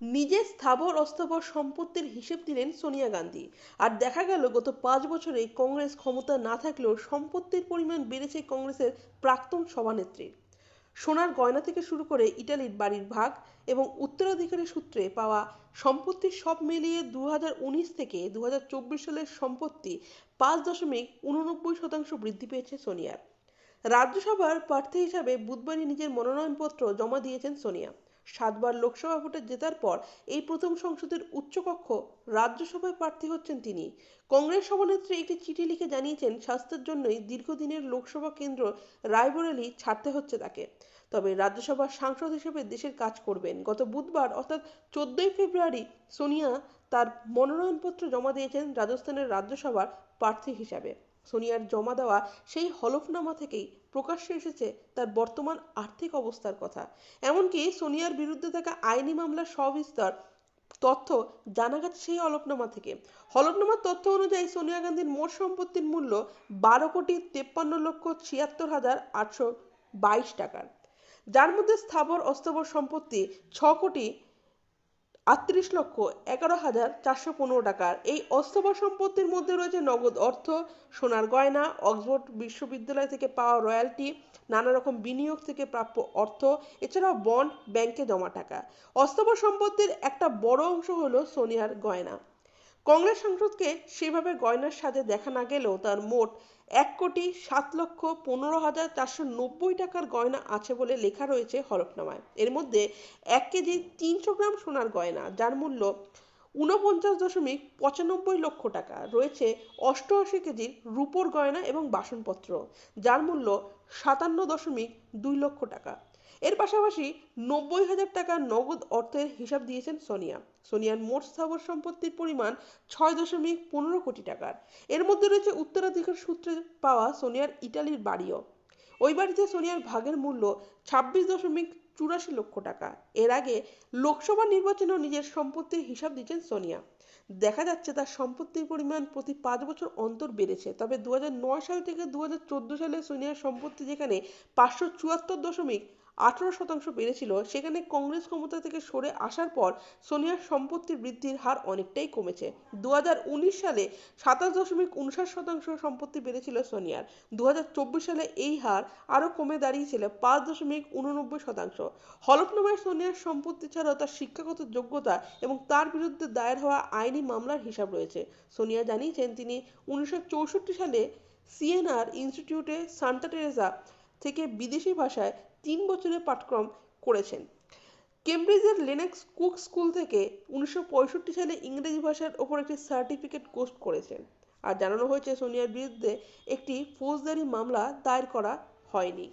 নিজের স্থাবর অস্থাবর সম্পত্তির হিসেব দিলেন সোনিয়া গান্ধী। আর দেখা গেল, গত পাঁচ বছরে কংগ্রেস ক্ষমতা না থাকলেও সম্পত্তির পরিমাণ বেড়েছে কংগ্রেসের প্রাক্তন সভানেত্রীর। সোনার গয়না থেকে শুরু করে ইটালির বাড়ির ভাগ এবং উত্তরাধিকারী সূত্রে পাওয়া সম্পত্তির সব মিলিয়ে দু হাজার উনিশ থেকে দু হাজার চব্বিশ সালের সম্পত্তি পাঁচ দশমিক উননব্বই শতাংশ বৃদ্ধি পেয়েছে সোনিয়ার। রাজ্যসভার প্রার্থী হিসাবে বুধবারই নিজের মনোনয়নপত্র জমা দিয়েছেন সোনিয়া। সাতবার লোকসভা ভোটে জেতার পর এই প্রথম সংসদের উচ্চকক্ষ রাজ্যসভায় প্রার্থী হচ্ছেন তিনি। কংগ্রেস সভানেত্রী একটি চিঠি লিখে জানিয়েছেন, স্বাস্থ্যের জন্যই দীর্ঘদিনের লোকসভা কেন্দ্র রায়বরেলি ছাড়তে হচ্ছে তাকে। তবে রাজ্যসভার সাংসদ হিসেবে দেশের কাজ করবেন। গত বুধবার, অর্থাৎ চোদ্দই ফেব্রুয়ারি, সোনিয়া তার মনোনয়নপত্র জমা দিয়েছেন রাজস্থানের রাজ্যসভার প্রার্থী হিসাবে। সোনিয়ার জমা দেওয়া সেই হলফনামা থেকেই প্রকাশ্যে এসেছে তার বর্তমান আর্থিক অবস্থার কথা। এমনকি সোনিয়ার বিরুদ্ধে থাকা আইনি মামলার সবিস্তার তথ্য জানা গেছে সেই হলফনামা থেকে। হলফনামার তথ্য অনুযায়ী সোনিয়া গান্ধীর মোট সম্পত্তির মূল্য বারো কোটি তেপ্পান্ন লক্ষ ছিয়াত্তর হাজার আটশো বাইশ টাকার। যার মধ্যে স্থাবর অস্থাবর সম্পত্তি ছ কোটি আটত্রিশ লক্ষ এগারো হাজার চারশো পনেরো টাকার এই অস্থাবর সম্পত্তির মধ্যে রয়েছে নগদ অর্থ, সোনার গয়না, অক্সফোর্ড বিশ্ববিদ্যালয় থেকে পাওয়া রয়্যালটি, নানা রকম বিনিয়োগ থেকে প্রাপ্য অর্থ, এছাড়াও বন্ড, ব্যাংকে জমা টাকা। অস্থাবর সম্পত্তির একটা বড় অংশ হলো সোনিয়ার গয়না। কংগ্রেস সাংসদকে সেভাবে গয়নার সাজে দেখা না গেলেও তার মোট এক কোটি সাত লক্ষ পনেরো হাজার চারশো নব্বই টাকার গয়না আছে বলে লেখা রয়েছে হলফনামায়। এর মধ্যে এক কেজি তিনশো গ্রাম সোনার গয়না, যার মূল্য ঊনপঞ্চাশ দশমিক পঁচানব্বই লক্ষ টাকা। রয়েছে অষ্টআশি কেজির রুপোর গয়না এবং বাসনপত্র, যার মূল্য সাতান্ন দশমিক দুই লক্ষ টাকা। এর পাশাপাশি নব্বই হাজার টাকার নগদ অর্থের হিসাব দিয়েছেন সোনিয়া। সোনিয়ার মোট স্থাবর সম্পত্তির পরিমাণ ছয় দশমিক পনেরো কোটি টাকার। এর মধ্যে রয়েছে উত্তরাধিকার সূত্রে পাওয়া সোনিয়ার ইটালির বাড়িও। ওই বাড়িতে সোনিয়ার ভাগের মূল্য ছাব্বিশ দশমিক চুরাশি লক্ষ টাকা। এর আগে লোকসভা নির্বাচনেও নিজের সম্পত্তির হিসাব দিচ্ছেন সোনিয়া। দেখা যাচ্ছে তার সম্পত্তির পরিমাণ প্রতি পাঁচ বছর অন্তর বেড়েছে। তবে দু হাজার নয় সাল থেকে দু হাজার চোদ্দ সালে সোনিয়ার সম্পত্তি যেখানে পাঁচশো চুয়াত্তর দশমিক আঠারো শতাংশ বেড়েছিল, সেখানে কংগ্রেস ক্ষমতা থেকে সরে আসার পর সোনিয়ার সম্পত্তির বৃদ্ধির হার অনেকটাই কমেছে। দু সালে সাতাশ দশমিক উনষাট শতাংশ সম্পত্তি বেড়েছিল সোনিয়ার। দু সালে এই হার আরও কমে দাঁড়িয়েছিল পাঁচ দশমিক উননব্বই শতাংশ। হলফনামায় সোনিয়ার সম্পত্তি ছাড়াও তার শিক্ষাগত যোগ্যতা এবং তার বিরুদ্ধে দায়ের হওয়া আইনি মামলার হিসাব রয়েছে। সোনিয়া জানিয়েছেন, তিনি উনিশশো চৌষট্টি সালে সিএনআর ইনস্টিটিউটে সান্তা টেরেসা থেকে বিদেশি ভাষায় তিন বছরের পাঠক্রম করেছেন। কেমব্রিজের লেনেক্স কুক স্কুল থেকে উনিশশো পঁয়ষট্টি সালে ইংরেজি ভাষার ওপর একটি সার্টিফিকেট কোর্স করেছেন। আর জানানো হয়েছে সোনিয়ার বিরুদ্ধে একটি ফৌজদারি মামলা দায়ের করা হয়নি।